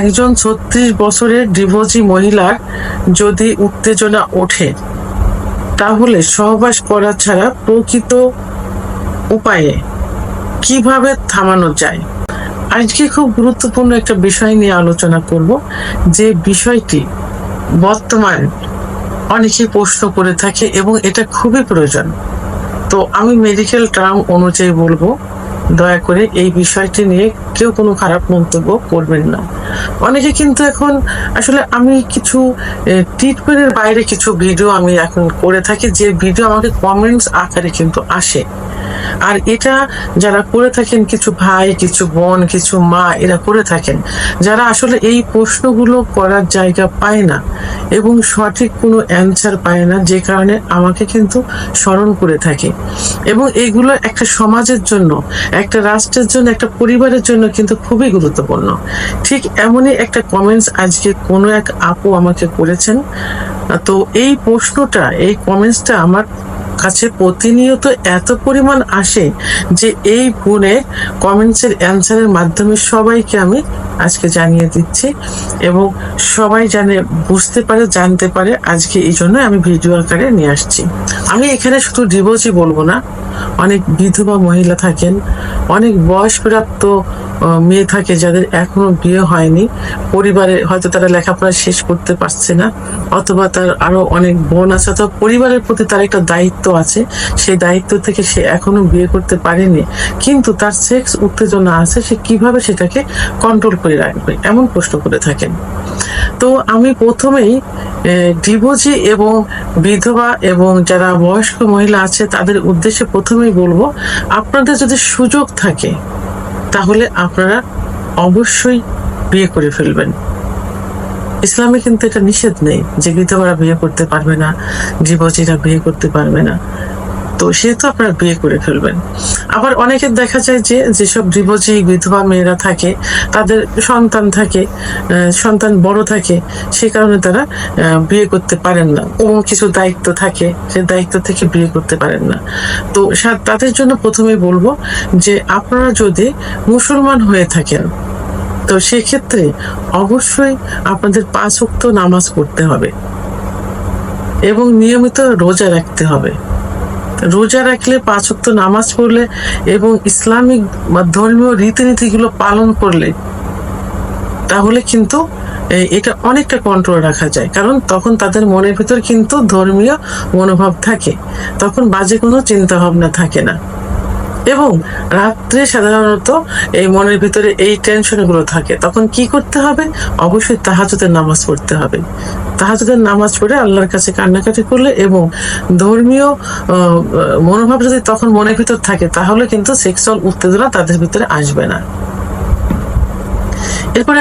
একজন ছত্রিশ বছরের ডিভোর্সি মহিলার যদি উত্তেজনা ওঠে, তাহলে সহবাস করা ছাড়া প্রকৃত উপায়ে কীভাবে থামানো যায়? আজকে খুব গুরুত্বপূর্ণ একটা বিষয় নিয়ে আলোচনা করব, যে বিষয়টি বর্তমান অনেকে প্রশ্ন করে থাকে এবং এটা খুবই প্রয়োজন। তো আমি মেডিকেল টার্ম অনুযায়ী বলব দয়া করে এই বিষয়টি নিয়ে কেউ কোনো খারাপ মন্তব্য করবেন না। অনেকে কিন্তু এখন আসলে আমি কিছু ট্রিটমেন্টের বাইরে কিছু ভিডিও আমি এখন করে থাকি, যে ভিডিও আমাকে কমেন্টস আকারে কিন্তু আসে। আর এটা যারা করে থাকেন, কিছু ভাই, কিছু বোন, কিছু মা, এরা করে থাকেন, যারা আসলে এই প্রশ্নগুলো করার জায়গা পায় না এবং সঠিক কোনো অ্যান্সার পায় না, যে কারণে আমাকে কিন্তু স্মরণ করে থাকে। এবং এইগুলো একটা সমাজের জন্য, একটা রাষ্ট্রের জন্য, একটা পরিবারের জন্য কিন্তু খুবই গুরুত্বপূর্ণ। ঠিক এমনই একটা কমেন্টস আজকে কোনো এক আপু আমাকে করেছেন। তো এই প্রশ্নটা, এই কমেন্টসটা আমার কাছে প্রতিনিয়ত এত পরিমাণ আসে যে এই ফোনে কমেন্টসের অ্যান্সারের মাধ্যমে সবাইকে আমি আজকে জানিয়ে দিচ্ছি এবং সবাই জানে, বুঝতে পারে, জানতে পারে আজকে এই জন্য আমি ভিডিও আকারে নিয়ে আসছি। আমি এখানে শুধু ডিভোর্সই বলব না অনেক বিধবা মহিলা থাকেন, অনেক বয়সপ্রাপ্ত মেয়ে থাকে যাদের এখনও বিয়ে হয়নি। পরিবারে হয়তো তারা লেখাপড়া শেষ করতে পারছে না, অথবা তার আরও অনেক বোন আছে, অথবা পরিবারের প্রতি তার একটা দায়িত্ব আছে, সেই দায়িত্ব থেকে সে এখনও বিয়ে করতে পারেনি। কিন্তু তার সেক্স উত্তেজনা আছে, সে কীভাবে সেটাকে কন্ট্রোল করে রাখবে? এমন প্রশ্ন করে থাকেন। তো আমি প্রথমেই ডিভোর্সি এবং বিধবা এবং যারা বয়স্ক মহিলা আছে তাদের উদ্দেশ্যে প্রথমেই বলব, আপনাদের যদি সুযোগ থাকে, তাহলে আপনারা অবশ্যই বিয়ে করে ফেলবেন। ইসলামে কিন্তু এটা নিষেধ নেই যে বিধবারা বিয়ে করতে পারবে না, ডিভোর্সিরা বিয়ে করতে পারবে না। তো সেহেতু আপনারা বিয়ে করে ফেলবেন। আবার অনেকের দেখা যায় যে, যেসব ডিভোর্সি বিধবা মেয়েরা থাকে, তাদের সন্তান থাকে সন্তান বড় থাকে, সে কারণে তারা বিয়ে করতে পারেন না। এবং কিছু দায়িত্ব থাকে, সে দায়িত্ব থেকে বিয়ে করতে পারেন না। তো তাদের জন্য প্রথমে বলব যে, আপনারা যদি মুসলমান হয়ে থাকেন, তো সেক্ষেত্রে অবশ্যই আপনাদের পাঁচ ওয়াক্ত নামাজ পড়তে হবে। এবং নিয়মিত রোজা রাখতে হবে। রোজা রাখলে পাঁচ ওয়াক্ত নামাজ পড়লে এবং ইসলামিক বা ধর্মীয় রীতিনীতিগুলো পালন করলে, তাহলে কিন্তু এটা অনেকটা কন্ট্রোল রাখা যায়। কারণ তখন তাদের মনের ভিতর কিন্তু ধর্মীয় মনোভাব থাকে। তখন বাজে কোনো চিন্তা ভাবনা থাকে না। এবং রাত্রে সাধারণত এই মনের ভিতরে এই টেনশনগুলো থাকে। তখন কি করতে হবে? অবশ্যই তাহাজুদের নামাজ পড়তে হবে। তাহাজুদের নামাজ পড়ে আল্লাহর কাছে কান্নাকাটি করলে এবং ধর্মীয় মনোভাব যদি তখন মনের ভিতর থাকে, তাহলে কিন্তু সেক্সুয়াল উত্তেজনা তাদের ভিতরে আসবে না। এরপরে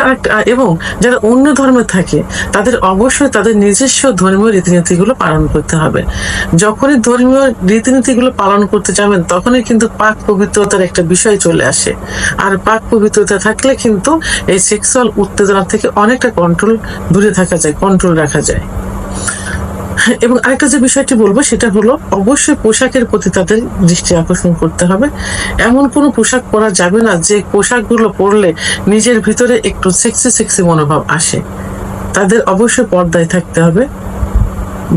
এবং যারা অন্য ধর্মে থাকে, তাদের অবশ্যই তাদের নিজস্ব ধর্মীয় রীতিনীতিগুলো পালন করতে হবে। যখনই ধর্মীয় রীতিনীতিগুলো পালন করতে যাবেন, তখনই কিন্তু পাক পবিত্রতার একটা বিষয় চলে আসে। আর পাক পবিত্রতা থাকলে কিন্তু এই সেক্সুয়াল উত্তেজনা থেকে অনেকটা কন্ট্রোল দূরে থাকা যায় কন্ট্রোল রাখা যায়। এবং আরেকটা যে বিষয়টি বলব, সেটা হলো অবশ্যই পোশাকের প্রতি তাদের দৃষ্টি আকর্ষণ করতে হবে। এমন কোনো পোশাক পরা যাবে না যে পোশাকগুলো পরলে নিজের ভিতরে একটু সেক্সি সেক্সি মনোভাব আসে। তাদের অবশ্যই পর্দায় থাকতে হবে।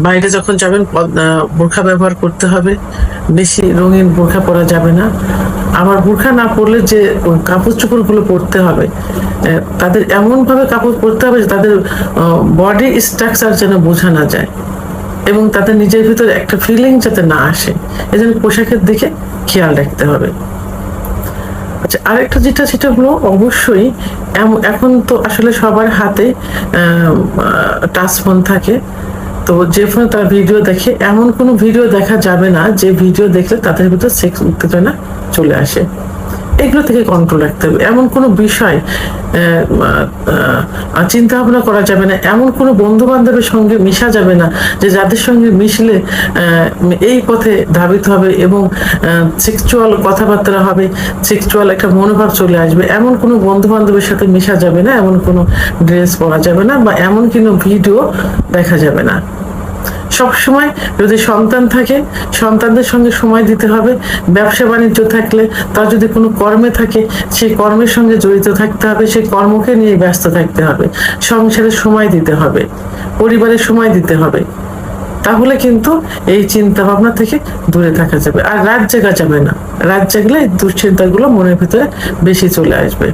বাইরে যখন যাবেন বোরখা ব্যবহার করতে হবে। বেশি রঙিন বোরখা পরা যাবে না। আবার বোরখা না পরলে যে কাপড় চোপড়গুলো পরতে হবে তাদের এমনভাবে কাপড় পরতে হবে যে তাদের বডি স্ট্রাকচার যেন বোঝা না যায়। এবং তাদের নিজের ভিতরে একটা ফিলিং যাতে না আসে। এজন্য পোশাকের দিকে খেয়াল রাখতে হবে। আচ্ছা আরেকটা যেটা, সেটা হলো অবশ্যই এখন তো আসলে সবার হাতে টাচ ফোন থাকে। তো যে ফোনে তারা ভিডিও দেখে, এমন কোনো ভিডিও দেখা যাবে না যে ভিডিও দেখলে তাদের ভিতর সেক্স উত্তেজনা চলে আসে। এগুলো থেকে কন্ট্রোল রাখতে হবে। এমন কোনো বিষয় চিন্তা ভাবনা করা যাবে না। এমন কোনো বন্ধু বান্ধবের সঙ্গে মিশা যাবে না যে যাদের সঙ্গে মিশলে এই পথে ধাবিত হবে এবং সেক্সুয়াল কথাবার্তা হবে সেক্সুয়াল একটা মনোভাব চলে আসবে। এমন কোনো বন্ধু বান্ধবের সাথে মিশা যাবে না, এমন কোনো ড্রেস পরা যাবে না বা এমন কোনো ভিডিও দেখা যাবে না। সবসময় যদি সন্তান থাকে, সন্তানদের সঙ্গে সময় দিতে হবে। ব্যবসা বাণিজ্য থাকলে তার যদি কোনো কর্মে থাকে, সেই কর্মের সঙ্গে জড়িত থাকতে হবে, সেই কর্মকে নিয়ে ব্যস্ত থাকতে হবে। সংসারে সময় দিতে হবে পরিবারের সময় দিতে হবে। তাহলে কিন্তু এই চিন্তা ভাবনা থেকে দূরে থাকা যাবে। আর রাত জাগা যাবে না। রাত জাগলে দুশ্চিন্তাগুলো মনের ভিতরে বেশি চলে আসবে।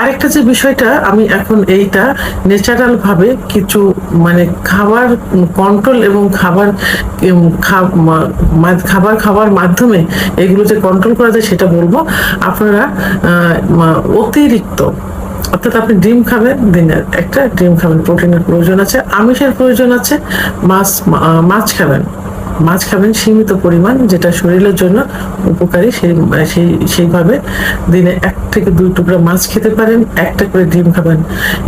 আরেকটা যে বিষয়টা আমি এখন এইটা ন্যাচারাল ভাবে কিছু মানে খাবার কন্ট্রোল এবং খাবার খাবার খাওয়ার মাধ্যমে এগুলো যে কন্ট্রোল করা যায় সেটা বলব। আপনারা অতিরিক্ত অর্থাৎ আপনি ডিম খাবেন দিনের একটা ডিম খাবেন, প্রোটিনের প্রয়োজন আছে, আমিষের প্রয়োজন আছে, মাছ মাছ খাবেন। মাছ খাবেন সীমিত পরিমাণ যেটা শরীরের জন্য উপকারী, সেই সেই, সেইভাবে দিনে এক থেকে দুই টুকরা মাছ খেতে পারেন, একটা করে ডিম খাবেন।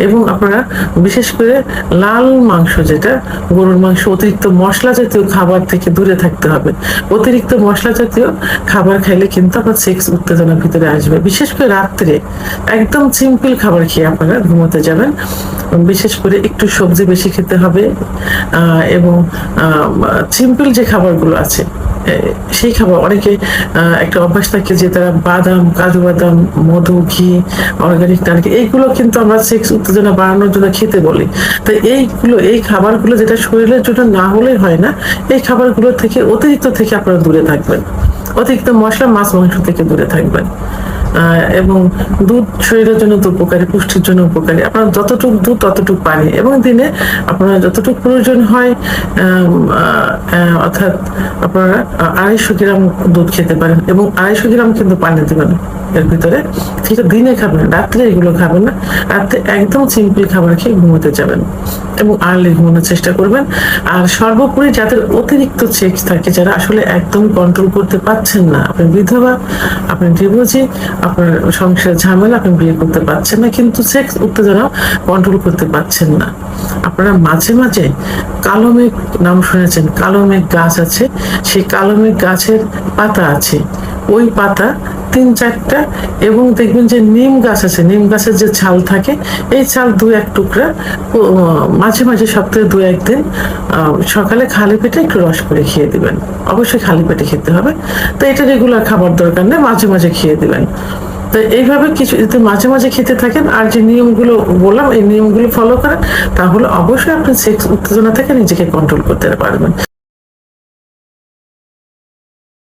এবং আপনারা বিশেষ করে লাল মাংস যেটা, গরুর মাংস, অতিরিক্ত মশলা জাতীয় খাবার থেকে দূরে থাকতে হবে। অতিরিক্ত মশলা জাতীয় খাবার খাইলে কিন্তু আপনার সেক্স উত্তেজনা ভিতরে আসবে। বিশেষ করে রাত্রে একদম সিম্পল খাবার খেয়ে আপনারা ঘুমোতে যাবেন। বিশেষ করে একটু সবজি বেশি খেতে হবে এবং সিম্পল যে খাবারগুলো আছে সেই খাবার অনেকে একটা অভ্যাস থাকে যে তারা বাদাম, কাজু বাদাম, মধু, ঘি অর্গানিক নারকেল, এইগুলো কিন্তু আমরা সেক্স উত্তেজনা বাড়ানোর জন্য খেতে বলি। তো এইগুলো, এই খাবারগুলো যেটা শরীরের জন্য না হলে হয় না, এই খাবারগুলো থেকে অতিরিক্ত থেকে আপনারা দূরে থাকবেন। অতিরিক্ত মশলা, মাছ, মাংস থেকে দূরে থাকবেন। এবং দুধ শরীরের জন্য তো উপকারী, পুষ্টির জন্য উপকারী। আপনার যতটুকু দুধ, ততটুকু পানি। এবং দিনে আপনার যতটুকু প্রয়োজন হয় অর্থাৎ আপনারা আড়াইশো গ্রাম দুধ খেতে পারেন এবং আড়াইশো গ্রাম কিন্তু পানি দেবেন এর ভিতরে। সেটা দিনে খাবেন রাত্রে এগুলো খাবেন না। রাত্রে একদম সিম্পল খাবার খেয়ে ঘুমোতে যাবেন এবং আর্লি ঘুমানোর চেষ্টা করবেন। আর সর্বোপরি যাদের অতিরিক্ত সেক্স থাকে, যারা আসলে একদম কন্ট্রোল করতে পারছেন না আপনি বিধবা আপনি ডিভোর্সি আপনার সংসারের ঝামেলা, আপনি বিয়ে করতে পারছেন না, কিন্তু সেক্স উত্তেজনা কন্ট্রোল করতে পারছেন না। আপনারা মাঝে মাঝে কালো মেঘ নাম শুনেছেন, কালো মেঘ গাছ আছে, সেই কালো মেঘ গাছের পাতা আছে। ওই পাতা তিন চারটা এবং দেখবেন যে নিম গাছ আছে, নিম গাছের যে ছাল থাকে, এই ছাল দু এক টুকরা মাঝে মাঝে সপ্তাহে দু একদিন সকালে খালি পেটে একটু রস করে খেয়ে দিবেন। অবশ্যই খালি পেটে খেতে হবে। তো এটা রেগুলার খাবার দরকার নেই মাঝে মাঝে খেয়ে দিবেন। তো এইভাবে কিছু, যদি মাঝে মাঝে খেতে থাকেন, আর যে নিয়মগুলো বললাম, এই নিয়মগুলো ফলো করেন, তাহলে অবশ্যই আপনি সেক্স উত্তেজনা থেকে নিজেকে কন্ট্রোল করতে পারবেন।